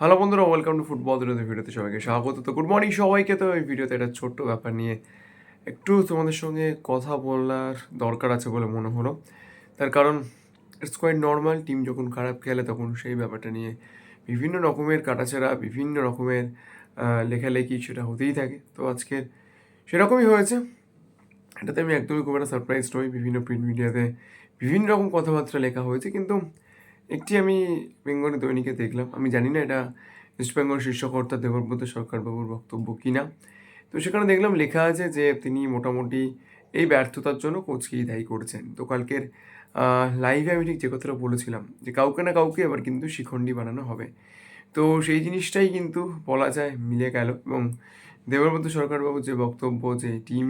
Hello বন্ধুরা welcome to football দুটো ভিডিওতে সবাইকে স্বাগত। তো গুড মর্নিং সবাইকে। তো এই ভিডিওতে একটা ছোট্ট ব্যাপার নিয়ে একটু তোমাদের সঙ্গে কথা বলার দরকার আছে বলে মনে হলো। তার কারণ ইটস কোয়াইট নর্মাল টিম যখন খারাপ খেলে তখন সেই ব্যাপারটা নিয়ে বিভিন্ন রকমের কাটাছেড়া, বিভিন্ন রকমের লেখালেখি সেটা হতেই থাকে। তো আজকের সেরকমই হয়েছে। এটাতে আমি একদমই খুব একটা সারপ্রাইজ নই। বিভিন্ন প্রিন্ট মিডিয়াতে বিভিন্ন রকম কথাবার্তা লেখা হয়েছে। কিন্তু একটি আমি বেঙ্গলি দৈনিকে দেখলাম। আমি জানি না এটা ইস্ট বেঙ্গল শীর্ষকর্তা দেবব্রত সরকারবাবুর বক্তব্য কি না তো সেখানে দেখলাম লেখা আছে যে তিনি মোটামুটি এই ব্যর্থতার জন্য কোচকেই দায়ী করেছেন। তো কালকের লাইভে আমি ঠিক যে কথাটা বলেছিলাম যে কাউকে না কাউকে এবার কিন্তু শিখণ্ডী বানানো হবে। তো সেই জিনিসটাই কিন্তু বলা যায় মিলে গেল এবং দেবব্রত সরকারবাবুর যে বক্তব্য যে টিম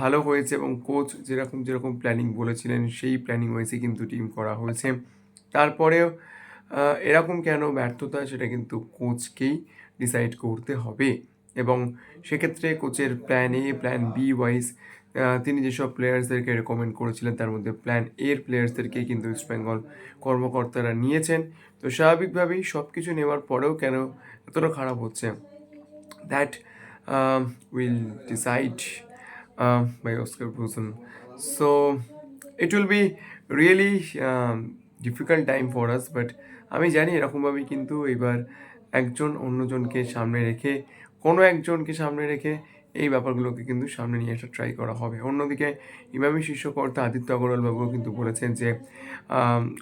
ভালো হয়েছে এবং কোচ যেরকম যেরকম প্ল্যানিং বলেছিলেন, সেই প্ল্যানিং ওয়াইজে কিন্তু টিম করা হয়েছে। তারপরেও এরকম কেন ব্যর্থতা সেটা কিন্তু কোচকেই ডিসাইড করতে হবে। এবং সেক্ষেত্রে কোচের plan A plan B wise তিনি যেসব প্লেয়ার্সদেরকে রেকমেন্ড করেছিলেন তার মধ্যে প্ল্যান এর প্লেয়ার্সদেরকেই কিন্তু ইস্ট বেঙ্গল কর্মকর্তারা নিয়েছেন। তো স্বাভাবিকভাবেই সব কিছু নেওয়ার পরেও কেন এতটা খারাপ হচ্ছে? That will decide by Oscar by so it So be will be time for us but আমি জানি এরকমভাবেই কিন্তু এবার একজন অন্যজনকে সামনে রেখে, কোনো একজনকে সামনে রেখে এই ব্যাপারগুলোকে কিন্তু সামনে নিয়ে আসা ট্রাই করা হবে। অন্যদিকে ইমামি শীর্ষকর্তা আদিত্য আগরওয়াল বাবুও কিন্তু বলেছেন যে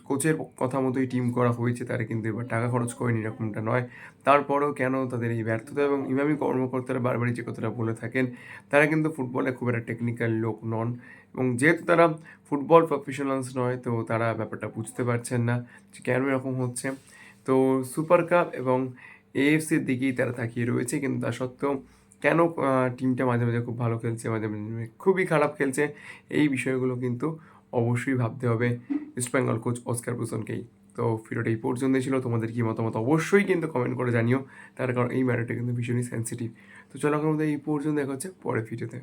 কোচের কথা মতোই টিম করা হয়েছে, তারা কিন্তু এবার টাকা খরচ করেনি এরকমটা নয়। তারপরেও কেন তাদের এই ব্যর্থতা এবং ইমামি কর্মকর্তারা বারবারই যে কথাটা বলে থাকেন, তারা কিন্তু ফুটবলে খুব একটা টেকনিক্যাল লোক নন এবং যেহেতু তারা ফুটবল প্রফেশনালস নয়, তো তারা ব্যাপারটা বুঝতে পারছেন না যে কেন এরকম হচ্ছে। তো সুপার কাপ এবং এএফসির দিকেই তারা তাকিয়ে রয়েছে, কিন্তু তা সত্ত্বেও কেন টিমটা মাঝে মাঝে খুব ভালো খেলছে, মাঝে মাঝে খুবই খারাপ খেলছে, এই বিষয়গুলো কিন্তু অবশ্যই ভাবতে হবে। ইস্ট বেঙ্গল কোচ অস্কার ব্রুসনকেই তো ভিডিওটা এই পর্যন্তই ছিল। তোমাদের কি মতামত অবশ্যই কিন্তু কমেন্ট করে জানিও। তার কারণ এই ম্যাটারটা কিন্তু ভীষণই সেন্সিটিভ তো চলো আমাদের এই পর্যন্ত দেখা হচ্ছে পরে ভিডিওতে